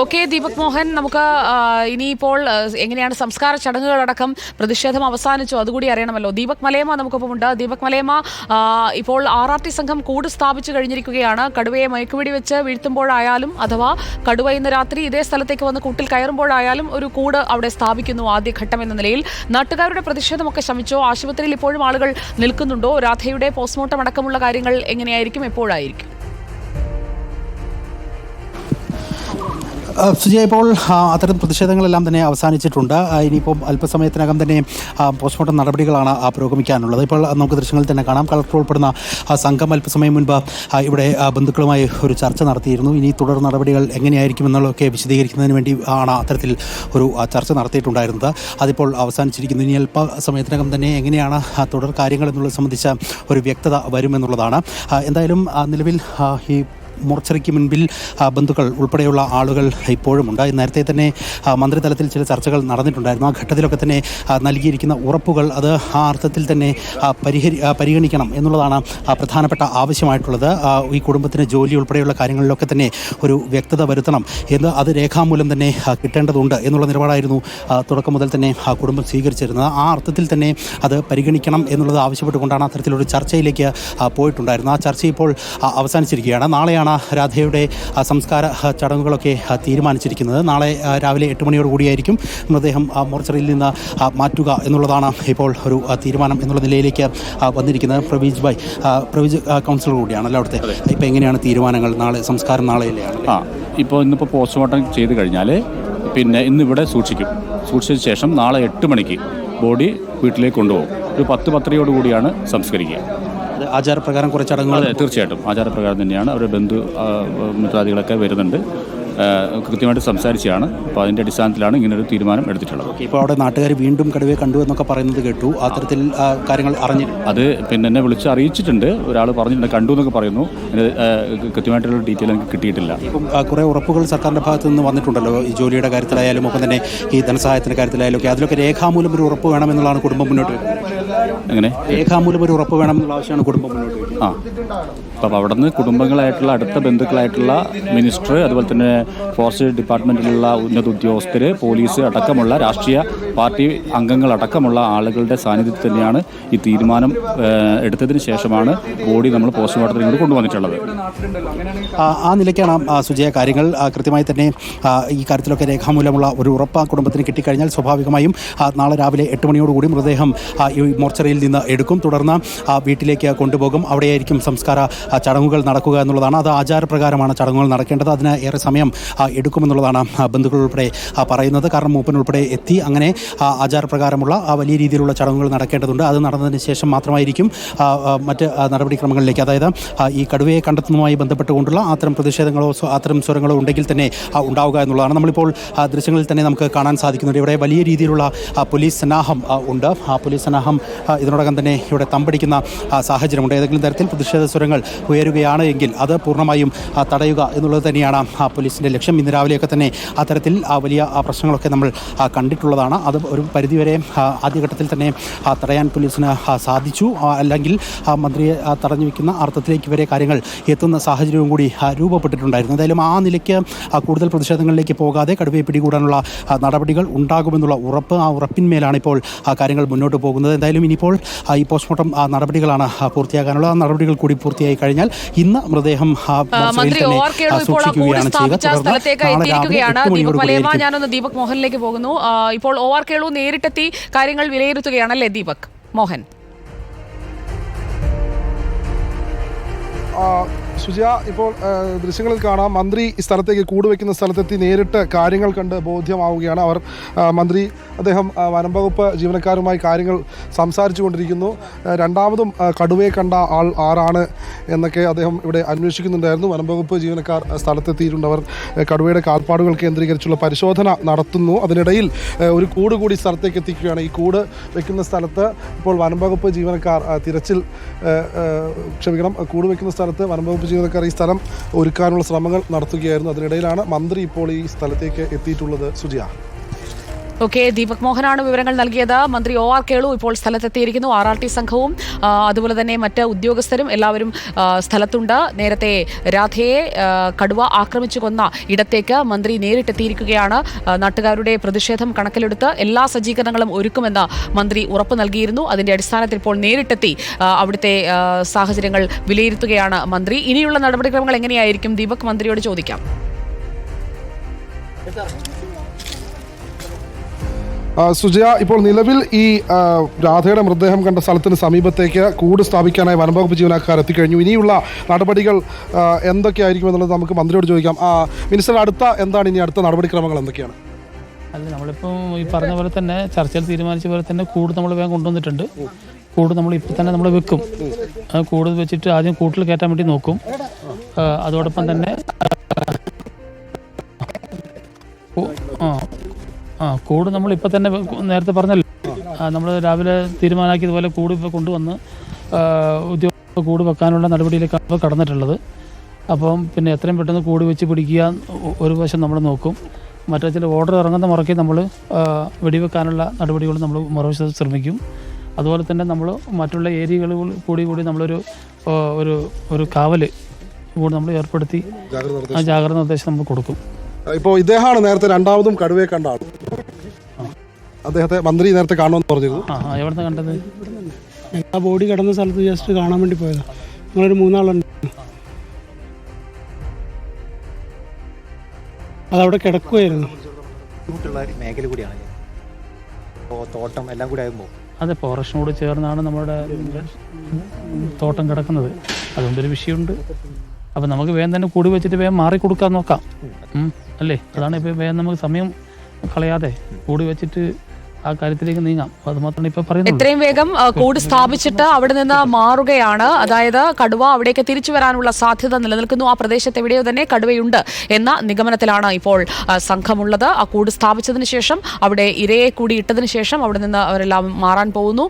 Okay Deepak Mohan നമുക്ക് ഇനിയിപ്പോൾ എങ്ങനെയാണ് സംസ്കാര ചടങ്ങുകളടക്കം പ്രതിഷേധം അവസാനിച്ചു അതുകൂടി അറിയണമല്ലോ. ദീപക് മലയമ നമുക്കൊപ്പം ഉണ്ട് ദീപക് മലയമ്മ ഇപ്പോൾ ആർ ആർ ടി സംഘം കൂട് സ്ഥാപിച്ചു കഴിഞ്ഞിരിക്കുകയാണ്. കടുവയെ മയക്കുപിടി വെച്ച് വീഴ്ത്തുമ്പോഴായാലും അഥവാ കടുവ ഇന്ന് രാത്രി ഇതേ സ്ഥലത്തേക്ക് വന്ന് കൂട്ടിൽ കയറുമ്പോഴായാലും ഒരു കൂട് അവിടെ സ്ഥാപിക്കുന്നു ആദ്യഘട്ടം എന്ന നിലയിൽ. നാട്ടുകാരുടെ പ്രതിഷേധമൊക്കെ ശമിച്ചോ? ആശുപത്രിയിൽ ഇപ്പോഴും ആളുകൾ നിൽക്കുന്നുണ്ടോ? രാധയുടെ പോസ്റ്റ്മോർട്ടം അടക്കമുള്ള കാര്യങ്ങൾ എങ്ങനെയായിരിക്കും? എപ്പോഴായിരിക്കും? സുജയ ഇപ്പോൾ അത്തരം പ്രതിഷേധങ്ങളെല്ലാം തന്നെ അവസാനിച്ചിട്ടുണ്ട്. ഇനിയിപ്പോൾ ഇനിയിപ്പം അല്പസമയത്തിനകം തന്നെ പോസ്റ്റ്മോർട്ടം നടപടികളാണ് പുരോഗമിക്കാനുള്ളത്. ഇപ്പോൾ നമുക്ക് ദൃശ്യങ്ങളിൽ തന്നെ കാണാം. കളക്ടർ ഉൾപ്പെടുന്ന സംഘം അല്പസമയം മുൻപ് ഇവിടെ ബന്ധുക്കളുമായി ഒരു ചർച്ച നടത്തിയിരുന്നു. ഇനി തുടർ നടപടികൾ എങ്ങനെയായിരിക്കും എന്നുള്ളതൊക്കെ വിശദീകരിക്കുന്നതിന് വേണ്ടി ആണ് അത്തരത്തിൽ ഒരു ചർച്ച നടത്തിയിട്ടുണ്ടായിരുന്നത്. അതിപ്പോൾ അവസാനിച്ചിരിക്കുന്നു. ഇനി അല്പ സമയത്തിനകം തന്നെ എങ്ങനെയാണ് തുടർ കാര്യങ്ങൾ എന്നുള്ളത് സംബന്ധിച്ച ഒരു വ്യക്തത വരുമെന്നുള്ളതാണ്. എന്തായാലും നിലവിൽ ഈ മോർച്ചറിക്ക് മുൻപിൽ ബന്ധുക്കൾ ഉൾപ്പെടെയുള്ള ആളുകൾ ഇപ്പോഴും ഉണ്ട്. നേരത്തെ തന്നെ മന്ത്രിതലത്തിൽ ചില ചർച്ചകൾ നടന്നിട്ടുണ്ടായിരുന്നു. ആ ഘട്ടത്തിലൊക്കെ തന്നെ നൽകിയിരിക്കുന്ന ഉറപ്പുകൾ അത് ആ അർത്ഥത്തിൽ തന്നെ പരിഹരി പരിഗണിക്കണം എന്നുള്ളതാണ് പ്രധാനപ്പെട്ട ആവശ്യമായിട്ടുള്ളത്. ഈ കുടുംബത്തിന് ജോലി ഉൾപ്പെടെയുള്ള കാര്യങ്ങളിലൊക്കെ തന്നെ ഒരു വ്യക്തത വരുത്തണം എന്ന് അത് രേഖാമൂലം തന്നെ കിട്ടേണ്ടതുണ്ട് എന്നുള്ള നിലപാടായിരുന്നു തുടക്കം മുതൽ തന്നെ കുടുംബം സ്വീകരിച്ചിരുന്നത്. ആ അർത്ഥത്തിൽ തന്നെ അത് പരിഗണിക്കണം എന്നുള്ളത് ആവശ്യപ്പെട്ടുകൊണ്ടാണ് അത്തരത്തിലൊരു ചർച്ചയിലേക്ക് പോയിട്ടുണ്ടായിരുന്നു പോയിട്ടുണ്ടായിരുന്നത്. ആ ചർച്ച ഇപ്പോൾ അവസാനിച്ചിരിക്കുകയാണ്. നാളെയാണ് രാധയുടെ ആ, സംസ്കാര ചടങ്ങുകളൊക്കെ തീരുമാനിച്ചിരിക്കുന്നത്. നാളെ രാവിലെ എട്ട് മണിയോട് കൂടിയായിരിക്കും മൃതദേഹം മോർച്ചറിയിൽ നിന്ന് മാറ്റുക എന്നുള്ളതാണ് ഇപ്പോൾ ഒരു തീരുമാനം എന്നുള്ള നിലയിലേക്ക് വന്നിരിക്കുന്നത്. പ്രവീജ് ഭായ് പ്രവീജ് കൗൺസിലർ കൂടിയാണല്ലോ അവിടുത്തെ? ഇപ്പോൾ എങ്ങനെയാണ് തീരുമാനങ്ങൾ നാളെ സംസ്കാരം നാളെയല്ലെയാണ് ആ ഇപ്പോൾ ഇന്നിപ്പോൾ പോസ്റ്റ്മോർട്ടം ചെയ്ത് കഴിഞ്ഞാൽ പിന്നെ ഇന്നിവിടെ സൂക്ഷിക്കും. സൂക്ഷിച്ച ശേഷം നാളെ എട്ട് മണിക്ക് ബോഡി വീട്ടിലേക്ക് കൊണ്ടുപോകും. ഒരു പത്ത് പത്രയോടുകൂടിയാണ് സംസ്കരിക്കുക. ആചാരപ്രകാരം കുറേ ചടങ്ങുകൾ തീർച്ചയായിട്ടും. ആചാരപ്രകാരം തന്നെയാണ്. അവരുടെ ബന്ധു മിത്രാദികളൊക്കെ വരുന്നുണ്ട്. കൃത്യമായിട്ട് സംസാരിച്ചാണ്. അപ്പോൾ അതിന്റെ അടിസ്ഥാനത്തിലാണ് ഇങ്ങനൊരു തീരുമാനം എടുത്തിട്ടുള്ളത്. ഇപ്പോൾ അവിടെ നാട്ടുകാർ വീണ്ടും കടുവയെ കണ്ടു എന്നൊക്കെ പറയുന്നത് കേട്ടു. അത്തരത്തിൽ കാര്യങ്ങൾ അറിഞ്ഞു അത് പിന്നെ എന്നെ വിളിച്ച് അറിയിച്ചിട്ടുണ്ട്. ഒരാൾ പറഞ്ഞിട്ടുണ്ട് കണ്ടു എന്നൊക്കെ പറയുന്നു. കൃത്യമായിട്ടുള്ള ഡീറ്റെയിൽ എനിക്ക് കിട്ടിയിട്ടില്ല. ഇപ്പം കുറേ ഉറപ്പുകൾ സർക്കാരിന്റെ ഭാഗത്ത് നിന്ന് വന്നിട്ടുണ്ടല്ലോ. ഈ ജോലിയുടെ കാര്യത്തിലായാലും ഒപ്പം തന്നെ ഈ ധനസഹായത്തിന്റെ കാര്യത്തിലായാലും ഒക്കെ അതിലൊക്കെ രേഖാമൂലം ഒരു ഉറപ്പ് വേണമെന്നുള്ളതാണ് കുടുംബം മുന്നോട്ട് അങ്ങനെ എങ്ങനെ? രേഖാമൂലം ഒരു ഉറപ്പ് വേണമെന്നുള്ള ആവശ്യമാണ് കുടുംബം മുന്നോട്ട് ആ. അപ്പം അവിടെ നിന്ന് കുടുംബങ്ങളായിട്ടുള്ള അടുത്ത ബന്ധുക്കളായിട്ടുള്ള മിനിസ്റ്റർ അതുപോലെ തന്നെ ഫോറസ്റ്റ് ഡിപ്പാർട്ട്മെന്റിലുള്ള ഉന്നത ഉദ്യോഗസ്ഥർ പോലീസ് അടക്കമുള്ള രാഷ്ട്രീയ പാർട്ടി അംഗങ്ങളടക്കമുള്ള ആളുകളുടെ സാന്നിധ്യത്തിൽ തന്നെയാണ് ഈ തീരുമാനം എടുത്തതിന് ശേഷമാണ് ബോഡി നമ്മൾ പോസ്റ്റ്മോർട്ടത്തിന് ഇങ്ങോട്ട് കൊണ്ടുവന്നിട്ടുള്ളത്. ആ, നിലയ്ക്കാണ് സുജയ കാര്യങ്ങൾ. കൃത്യമായി തന്നെ ഈ കാര്യത്തിലൊക്കെ രേഖാമൂലമുള്ള ഒരു ഉറപ്പ് കുടുംബത്തിന് കിട്ടിക്കഴിഞ്ഞാൽ സ്വാഭാവികമായും നാളെ രാവിലെ എട്ട് മണിയോടുകൂടി മൃതദേഹം ഈ മോർച്ചറിയിൽ നിന്ന് എടുക്കും. തുടർന്ന് വീട്ടിലേക്ക് കൊണ്ടുപോകും. അവിടെയായിരിക്കും സംസ്കാര ചടങ്ങുകൾ നടക്കുക എന്നുള്ളതാണ്. അത് ആചാരപ്രകാരമാണ് ചടങ്ങുകൾ നടക്കേണ്ടത്. അതിന് ഏറെ സമയം എടുക്കുമെന്നുള്ളതാണ് ബന്ധുക്കൾ ഉൾപ്പെടെ പറയുന്നത്. കാരണം മൂപ്പൻ ഉൾപ്പെടെ എത്തി. അങ്ങനെ ആചാരപ്രകാരമുള്ള വലിയ രീതിയിലുള്ള ചടങ്ങുകൾ നടക്കേണ്ടതുണ്ട്. അത് നടന്നതിന് ശേഷം മാത്രമായിരിക്കും മറ്റ് നടപടിക്രമങ്ങളിലേക്ക്. അതായത് ഈ കടുവയെ കണ്ടെത്തുന്നതുമായി ബന്ധപ്പെട്ടുകൊണ്ടുള്ള അത്തരം പ്രതിഷേധങ്ങളോ അത്തരം സ്വരങ്ങളോ ഉണ്ടെങ്കിൽ തന്നെ ഉണ്ടാവുക എന്നുള്ളതാണ്. നമ്മളിപ്പോൾ ദൃശ്യങ്ങളിൽ തന്നെ നമുക്ക് കാണാൻ സാധിക്കുന്നുണ്ട്. ഇവിടെ വലിയ രീതിയിലുള്ള പോലീസ് സന്നാഹം ഉണ്ട്. ആ പോലീസ് സന്നാഹം ഇതിനോടകം തന്നെ ഇവിടെ തമ്പടിക്കുന്ന സാഹചര്യമുണ്ട്. ഏതെങ്കിലും തരത്തിൽ പ്രതിഷേധ സ്വരങ്ങൾ ഉയരുകയാണ് എങ്കിൽ അത് പൂർണമായും തടയുക എന്നുള്ളത് തന്നെയാണ് ആ പോലീസിന്റെ ലക്ഷ്യം ഇന്ന് രാവിലെയൊക്കെ തന്നെ അത്തരത്തിൽ ആ വലിയ പ്രശ്നങ്ങളൊക്കെ നമ്മൾ കണ്ടിട്ടുള്ളതാണ്. അത് ഒരു പരിധിവരെ ആദ്യഘട്ടത്തിൽ തന്നെ തടയാൻ പോലീസിന് സാധിച്ചു. അല്ലെങ്കിൽ മന്ത്രിയെ തടഞ്ഞു വെക്കുന്ന അർത്ഥത്തിലേക്ക് വരെ കാര്യങ്ങൾ എത്തുന്ന സാഹചര്യവും കൂടി രൂപപ്പെട്ടിട്ടുണ്ടായിരുന്നു. എന്തായാലും ആ നിലയ്ക്ക് കൂടുതൽ പ്രതിഷേധങ്ങളിലേക്ക് പോകാതെ കടുവയെ പിടികൂടാനുള്ള നടപടികൾ ഉണ്ടാകുമെന്നുള്ള ഉറപ്പ് ആ ഉറപ്പിന്മേലാണ് ഇപ്പോൾ ആ, കാര്യങ്ങൾ മുന്നോട്ട് പോകുന്നത്. എന്തായാലും ഇനിയിപ്പോൾ ഈ പോസ്റ്റ്മോർട്ടം നടപടികളാണ് പൂർത്തിയാക്കാനുള്ള പൂർത്തിയാകാനുള്ള ആ നടപടികൾ കൂടി പൂർത്തിയായി കഴിഞ്ഞാൽ ഇന്ന് മൃതദേഹം സൂക്ഷിക്കുകയാണ് ചെയ്യുക. തുടർന്ന് സ്ഥലത്തേക്ക് എത്തിയിരിക്കുകയാണ് ദീപക് മലയമ്മ. ഞാനൊന്ന് ദീപക് മോഹനിലേക്ക് പോകുന്നു. ഇപ്പോൾ ഒ ആർ കേളു നേരിട്ടെത്തി കാര്യങ്ങൾ വിലയിരുത്തുകയാണല്ലേ ദീപക്? മോഹൻ. ആ, സുജയ ഇപ്പോൾ ദൃശ്യങ്ങളിൽ കാണാം മന്ത്രി ഈ സ്ഥലത്തേക്ക് കൂടുവെക്കുന്ന സ്ഥലത്തെത്തി നേരിട്ട് കാര്യങ്ങൾ കണ്ട് ബോധ്യമാവുകയാണ്. അവർ മന്ത്രി അദ്ദേഹം വനം വകുപ്പ് ജീവനക്കാരുമായി കാര്യങ്ങൾ സംസാരിച്ചു കൊണ്ടിരിക്കുന്നു രണ്ടാമതും കടുവയെ കണ്ട ആൾ ആരാണ് എന്നൊക്കെ അദ്ദേഹം ഇവിടെ അന്വേഷിക്കുന്നുണ്ടായിരുന്നു. വനം വകുപ്പ് ജീവനക്കാർ സ്ഥലത്തെത്തിയിട്ടുണ്ട് അവർ. കടുവയുടെ കാൽപ്പാടുകൾ കേന്ദ്രീകരിച്ചുള്ള പരിശോധന നടത്തുന്നു. അതിനിടയിൽ ഒരു കൂട് കൂടി സ്ഥലത്തേക്ക് എത്തിക്കുകയാണ്. ഈ കൂട് വെക്കുന്ന സ്ഥലത്ത് ഇപ്പോൾ വനം വകുപ്പ് ജീവനക്കാർ തിരച്ചിൽ ക്ഷമിക്കണം കൂട് വെക്കുന്ന സ്ഥലത്ത് വനം വകുപ്പ് ജീവനക്കാർ ഈ സ്ഥലം ഒരുക്കാനുള്ള ശ്രമങ്ങൾ നടത്തുകയായിരുന്നു. അതിനിടയിലാണ് മന്ത്രി ഇപ്പോൾ ഈ സ്ഥലത്തേക്ക് എത്തിയിട്ടുള്ളത്. സുജിയ. ഓക്കെ ദീപക് മോഹനാണ് വിവരങ്ങൾ നൽകിയത്. മന്ത്രി ഒ ആർ കേളു ഇപ്പോൾ സ്ഥലത്തെത്തിയിരിക്കുന്നു. ആർ ആർ ടി സംഘവും അതുപോലെ തന്നെ മറ്റ് ഉദ്യോഗസ്ഥരും എല്ലാവരും സ്ഥലത്തുണ്ട്. നേരത്തെ രാധയെ കടുവ ആക്രമിച്ചു കൊന്ന ഇടത്തേക്ക് മന്ത്രി നേരിട്ടെത്തിയിരിക്കുകയാണ്. നാട്ടുകാരുടെ പ്രതിഷേധം കണക്കിലെടുത്ത് എല്ലാ സജ്ജീകരണങ്ങളും ഒരുക്കുമെന്ന് മന്ത്രി ഉറപ്പ് നൽകിയിരുന്നു. അതിന്റെ അടിസ്ഥാനത്തിൽ ഇപ്പോൾ നേരിട്ടെത്തി അവിടുത്തെ സാഹചര്യങ്ങൾ വിലയിരുത്തുകയാണ് മന്ത്രി. ഇനിയുള്ള നടപടിക്രമങ്ങൾ എങ്ങനെയായിരിക്കും? ദീപക് മന്ത്രിയോട് ചോദിക്കാം. സുജയ ഇപ്പോൾ നിലവിൽ ഈ രാധയുടെ മൃതദേഹം കണ്ട സ്ഥലത്തിന് സമീപത്തേക്ക് കൂട് സ്ഥാപിക്കാനായി വനംവകുപ്പ് ജീവനക്കാർ എത്തിക്കഴിഞ്ഞു. ഇനിയുള്ള നടപടികൾ എന്തൊക്കെയായിരിക്കും എന്നുള്ളത് നമുക്ക് മന്ത്രിയോട് ചോദിക്കാം. മിനിസ്റ്റർ അടുത്ത എന്താണ് ഇനി അടുത്ത നടപടിക്രമങ്ങൾ എന്തൊക്കെയാണ്? അല്ല നമ്മളിപ്പോൾ ഈ പറഞ്ഞ പോലെ തന്നെ ചർച്ചയിൽ തീരുമാനിച്ച പോലെ തന്നെ കൂട് നമ്മൾ വേഗം കൊണ്ടുവന്നിട്ടുണ്ട്. കൂട് നമ്മൾ ഇപ്പം തന്നെ നമ്മൾ വെക്കും. കൂട് വെച്ചിട്ട് ആദ്യം കൂട്ടിൽ കയറ്റാൻ വേണ്ടി നോക്കും. അതോടൊപ്പം തന്നെ ആ കൂട് നമ്മൾ ഇപ്പം തന്നെ നേരത്തെ പറഞ്ഞല്ലോ. നമ്മൾ രാവിലെ തീരുമാനമാക്കിയതുപോലെ കൂട് ഇപ്പോൾ കൊണ്ടുവന്ന് ഉദ്യോഗ കൂട് വെക്കാനുള്ള നടപടിയിലേക്കാണ് ഇപ്പോൾ കടന്നിട്ടുള്ളത്. അപ്പം പിന്നെ എത്രയും പെട്ടെന്ന് കൂട് വെച്ച് പിടിക്കുക ഒരു വശം നമ്മൾ നോക്കും. മറ്റേ ചില ഓർഡർ ഇറങ്ങുന്ന മുറയ്ക്ക് നമ്മൾ വെടിവെക്കാനുള്ള നടപടികൾ നമ്മൾ മറുവശത്ത് ശ്രമിക്കും. അതുപോലെ തന്നെ നമ്മൾ മറ്റുള്ള ഏരിയകളിൽ കൂടി കൂടി നമ്മളൊരു ഒരു ഒരു കാവൽ കൂടി നമ്മൾ ഏർപ്പെടുത്തി ആ ജാഗ്രത നിർദ്ദേശം നമ്മൾ കൊടുക്കും. ഇപ്പോൾ ഇദ്ദേഹമാണ് നേരത്തെ രണ്ടാമതും കടുവയെ കണ്ട ആൾ അദ്ദേഹത്തെ മന്ത്രി നേരത്തെ കാണുമെന്ന് പറഞ്ഞിരുന്നു. ആ എവിടുന്ന് കണ്ടത്? ആ ബോഡി കിടന്ന സ്ഥലത്ത് ജസ്റ്റ് കാണാൻ വേണ്ടി പോയതാ. നിങ്ങളൊരു മൂന്നാളുണ്ട്. അതവിടെ കിടക്കുമായിരുന്നു ബുദ്ധിമുട്ടുള്ള ഒരു മേഖല അപ്പോൾ തോട്ടം എല്ലാം കൂടി ആകുമ്പോൾ അതെ ഫോറസ്റ്റിനോട് ചേർന്നാണ് നമ്മുടെ തോട്ടം കിടക്കുന്നത്. അതുകൊണ്ടൊരു വിഷയമുണ്ട്. അപ്പം നമുക്ക് വേഗം തന്നെ കൂടി വെച്ചിട്ട് വേഗം മാറി കൊടുക്കാൻ നോക്കാം. ഉം. അല്ലേ? അതാണ് ഇപ്പോൾ വേഗം നമുക്ക് സമയം കളയാതെ കൂടി വെച്ചിട്ട് ആ കാര്യത്തിലേക്ക് നീങ്ങാം. അത് മാത്രമാണ് പറയുന്നത് എത്രയും വേഗം കൂട് സ്ഥാപിച്ചിട്ട് അവിടെ നിന്ന് മാറുകയാണ്. അതായത് കടുവ അവിടേക്ക് തിരിച്ചു വരാനുള്ള സാധ്യത നിലനിൽക്കുന്നു. ആ പ്രദേശത്ത് എവിടെയോ തന്നെ കടുവയുണ്ട് എന്ന നിഗമനത്തിലാണ് ഇപ്പോൾ സംഘമുള്ളത്. ആ കൂട് സ്ഥാപിച്ചതിന് ശേഷം അവിടെ ഇരയെ കൂടി ഇട്ടതിന് ശേഷം അവിടെ നിന്ന് അവരെല്ലാം മാറാൻ പോകുന്നു.